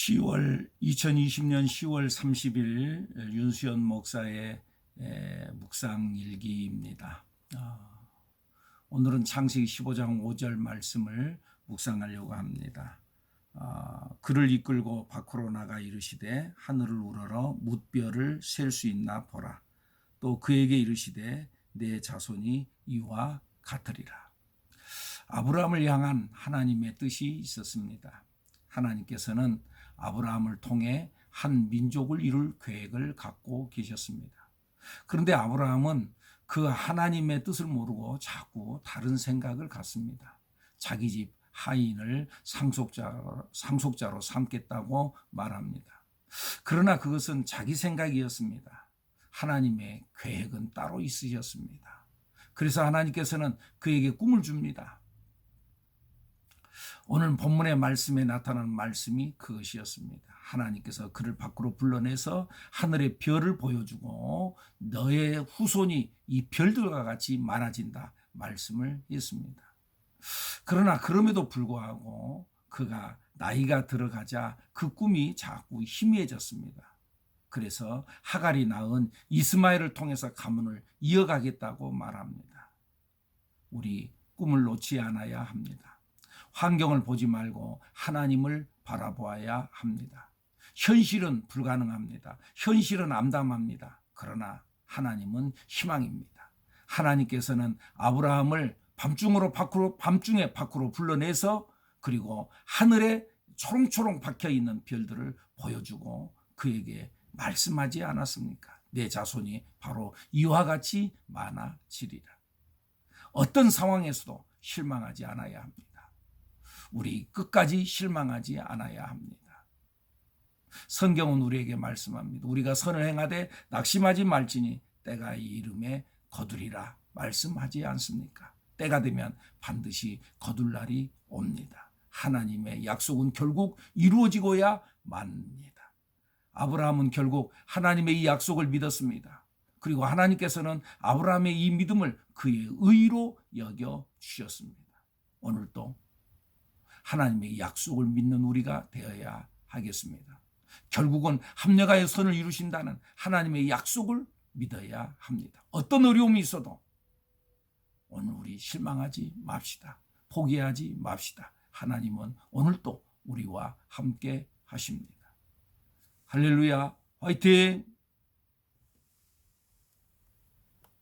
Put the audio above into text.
10월 2020년 10월 30일 윤수연 목사의 에, 묵상 일기입니다. 아, 오늘은 창세기 15장 5절 말씀을 묵상하려고 합니다. 아, 그를 이끌고 밖으로 나가 이르시되 하늘을 우러러 뭇별을 셀수 있나 보라. 또 그에게 이르시되 내 자손이 이와 같으리라. 아브라함을 향한 하나님의 뜻이 있었습니다. 하나님께서는 아브라함을 통해 한 민족을 이룰 계획을 갖고 계셨습니다. 그런데 아브라함은 그 하나님의 뜻을 모르고 자꾸 다른 생각을 갖습니다. 자기 집 하인을 상속자, 상속자로 삼겠다고 말합니다. 그러나 그것은 자기 생각이었습니다. 하나님의 계획은 따로 있으셨습니다. 그래서 하나님께서는 그에게 꿈을 줍니다. 오늘 본문의 말씀에 나타나는 말씀이 그것이었습니다. 하나님께서 그를 밖으로 불러내서 하늘의 별을 보여주고 너의 후손이 이 별들과 같이 많아진다 말씀을 했습니다. 그러나 그럼에도 불구하고 그가 나이가 들어가자 그 꿈이 자꾸 희미해졌습니다. 그래서 하갈이 낳은 이스마엘을 통해서 가문을 이어가겠다고 말합니다. 우리 꿈을 놓지 않아야 합니다. 환경을 보지 말고 하나님을 바라보아야 합니다. 현실은 불가능합니다. 현실은 암담합니다. 그러나 하나님은 희망입니다. 하나님께서는 아브라함을 밤중으로 밖으로 밤중에 밖으로 불러내서 그리고 하늘에 초롱초롱 박혀 있는 별들을 보여주고 그에게 말씀하지 않았습니까? 내 자손이 바로 이와 같이 많아지리라. 어떤 상황에서도 실망하지 않아야 합니다. 우리 끝까지 실망하지 않아야 합니다. 성경은 우리에게 말씀합니다. 우리가 선을 행하되 낙심하지 말지니 때가 이 이름에 거두리라 말씀하지 않습니까? 때가 되면 반드시 거둘 날이 옵니다. 하나님의 약속은 결국 이루어지고야 맙니다. 아브라함은 결국 하나님의 이 약속을 믿었습니다. 그리고 하나님께서는 아브라함의 이 믿음을 그의 의로 여겨 주셨습니다. 오늘도 하나님의 약속을 믿는 우리가 되어야 하겠습니다. 결국은 합력하여 선을 이루신다는 하나님의 약속을 믿어야 합니다. 어떤 어려움이 있어도 오늘 우리 실망하지 맙시다. 포기하지 맙시다. 하나님은 오늘도 우리와 함께 하십니다. 할렐루야, 화이팅!